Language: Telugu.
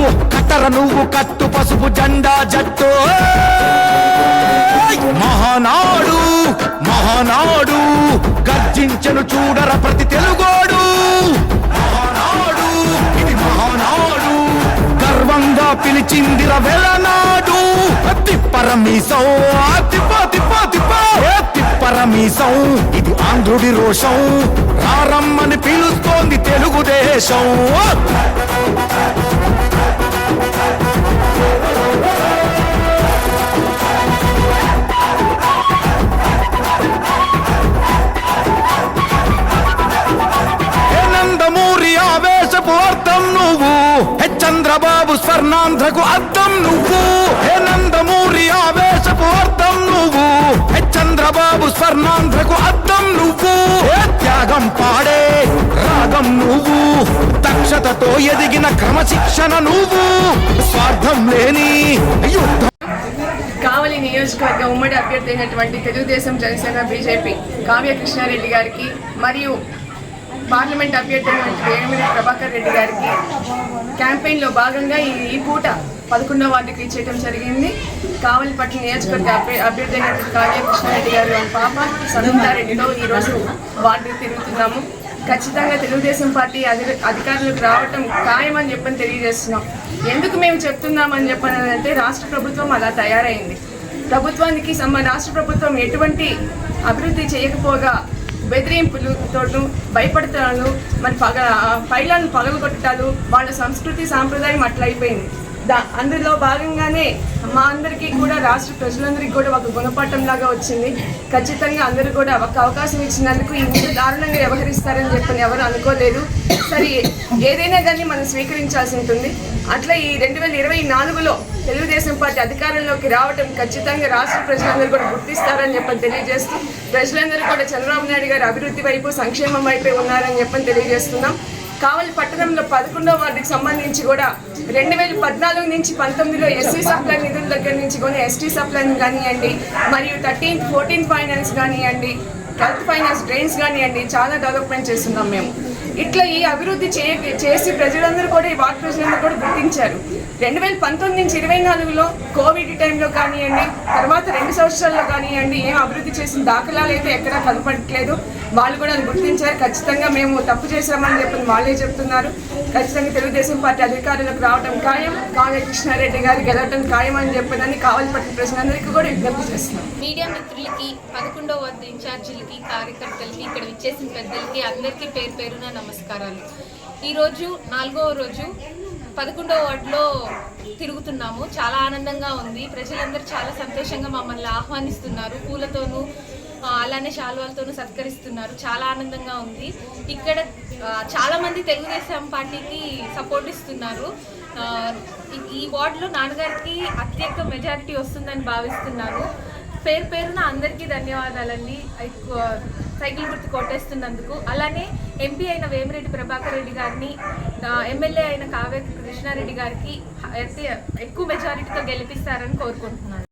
పట్టు కట్టర నువ్వు కట్టు పసుపు జెండా జట్టు. మహానాడు మహానాడు గర్జించను చూడర ప్రతి తెలుగోడు. మహానాడు ఇది మహానాడు గర్వంగా పిలిచిందిర వెలనాడు తిప్పరమీసం ఆ తిప్ప తిప్ప తిప్ప. ఏ తిప్పరమీసం ఇది ఆంధ్రుడి రోషం. రారమ్మని పిలుస్తోంది తెలుగుదేశం. స్వర్ణాంధ్రకు అర్థం నువ్వు. హే నందమూరి ఆవేశపు అర్థం నువ్వు. హే చంద్రబాబు స్వర్ణాంధ్రకు అర్థం నువ్వు. హే త్యాగం పాడే రాగం నువ్వు. దక్షతతో ఎదిగిన క్రమశిక్షణ నువ్వు. స్వార్థం లేని యుద్ధం. కావలి నియోజకవర్గ ఉమ్మడి అభ్యర్థి అయినటువంటి తెలుగుదేశం జనసేన బీజేపీ కావ్య కృష్ణారెడ్డి గారికి మరియు పార్లమెంట్ అభ్యర్థి వేమిరెడ్డి ప్రభాకర్ రెడ్డి గారికి క్యాంపెయిన్లో భాగంగా ఈ ఈ పూట పదకొండవ వార్డుకి చేయడం జరిగింది. కావలి పట్ల నియోజకవర్గ అభ్యర్థి అయినటువంటి కావ్యకృష్ణారెడ్డి గారు వాళ్ళ పాప సంగీతారెడ్డిలో ఈరోజు వార్డు తిరుగుతున్నాము. ఖచ్చితంగా తెలుగుదేశం పార్టీ అధి అధికారులకు రావటం ఖాయమని చెప్పని తెలియజేస్తున్నాం. ఎందుకు మేము చెప్తున్నామని చెప్పనంటే రాష్ట్ర ప్రభుత్వం అలా తయారైంది. ప్రభుత్వానికి సమ రాష్ట్ర ప్రభుత్వం ఎటువంటి అభివృద్ధి చేయకపోగా బెదిరింపులు తోటి భయపడతాను మరి పగ పైలను పగలగొట్టడాలు వాళ్ళ సంస్కృతి సాంప్రదాయం అట్లయిపోయింది. దా అందులో భాగంగానే మా అందరికీ కూడా రాష్ట్ర ప్రజలందరికీ కూడా ఒక గుణపాఠం లాగా వచ్చింది. ఖచ్చితంగా అందరూ కూడా ఒక అవకాశం ఇచ్చినందుకు ఇంత దారుణంగా వ్యవహరిస్తారని చెప్పని ఎవరు అనుకోలేదు. సరే ఏదైనా కానీ మనం స్వీకరించాల్సి ఉంటుంది. అట్లా ఈ రెండు వేల ఇరవై నాలుగులో తెలుగుదేశం పార్టీ అధికారంలోకి రావడం ఖచ్చితంగా రాష్ట్ర ప్రజలందరూ కూడా గుర్తిస్తారని చెప్పని తెలియజేస్తూ ప్రజలందరూ కూడా చంద్రబాబు నాయుడు గారి అభివృద్ధి వైపు సంక్షేమం వైపే ఉన్నారని చెప్పని తెలియజేస్తున్నాం. కావలి పట్టణంలో పదకొండవ వార్డుకి సంబంధించి కూడా రెండు వేల పద్నాలుగు నుంచి పంతొమ్మిదిలో ఎస్సీ సప్లై నిధుల దగ్గర నుంచి కూడా ఎస్టీ సప్లై కానివ్వండి మరియు థర్టీన్త్ ఫోర్టీన్త్ ఫైనాన్స్ కానివ్వండి హెల్త్ ఫైనాన్స్ డ్రైన్స్ కానివ్వండి చాలా డెవలప్మెంట్ చేస్తున్నాం మేము. ఇట్లా ఈ అభివృద్ధి చేయ చేసి ప్రజలందరూ కూడా ఈ వార్డు ప్రజలందరూ కూడా గుర్తించారు. రెండు వేల పంతొమ్మిది నుంచి ఇరవై నాలుగులో కోవిడ్ టైంలో కానివ్వండి తర్వాత రెండు సంవత్సరాల్లో కానివ్వండి ఏం అభివృద్ధి చేసిన దాఖలాలు అయితే ఎక్కడా కనపడట్లేదు. వాళ్ళు కూడా అది గుర్తించారు. ఖచ్చితంగా మేము తప్పు చేశామని చెప్పి వాళ్ళే చెప్తున్నారు. ఖచ్చితంగా తెలుగుదేశం పార్టీ అధికారులకు రావడం ఖాయం. కావ్య కృష్ణారెడ్డి గారు గెలవడం ఖాయం అని చెప్పదని కావలపట్టిన ప్రజలందరికీ కూడా విజ్ఞప్తి చేస్తున్నాం. మీడియా మిత్రులకి పదకొండవ వద్ద ఇన్ఛార్జీలకి కార్యకర్తలకి ఇక్కడ విచ్చేసిన పెద్దలకి అందరికీ పేరు పేరున నమస్కారాలు. ఈరోజు నాలుగవ రోజు పదకొండవ వార్డులో తిరుగుతున్నాము. చాలా ఆనందంగా ఉంది. ప్రజలందరూ చాలా సంతోషంగా మమ్మల్ని ఆహ్వానిస్తున్నారు. పూలతోనూ అలానే శాల్వాలతోనూ సత్కరిస్తున్నారు. చాలా ఆనందంగా ఉంది. ఇక్కడ చాలామంది తెలుగుదేశం పార్టీకి సపోర్ట్ ఇస్తున్నారు. ఈ- ఈ వార్డులో నాన్నగారికి అత్యధిక మెజారిటీ వస్తుందని భావిస్తున్నాను. పేరు పేరున అందరికీ ధన్యవాదాలండి. ఎక్కువ సైకిల్ గుర్తు కొట్టేస్తున్నందుకు. అలానే ఎంపీ అయిన వేమిరెడ్డి ప్రభాకర్ రెడ్డి గారిని ఎమ్మెల్యే అయిన కావ్య కృష్ణారెడ్డి గారికి ఎక్కువ మెజారిటీతో గెలిపిస్తారని కోరుకుంటున్నాను.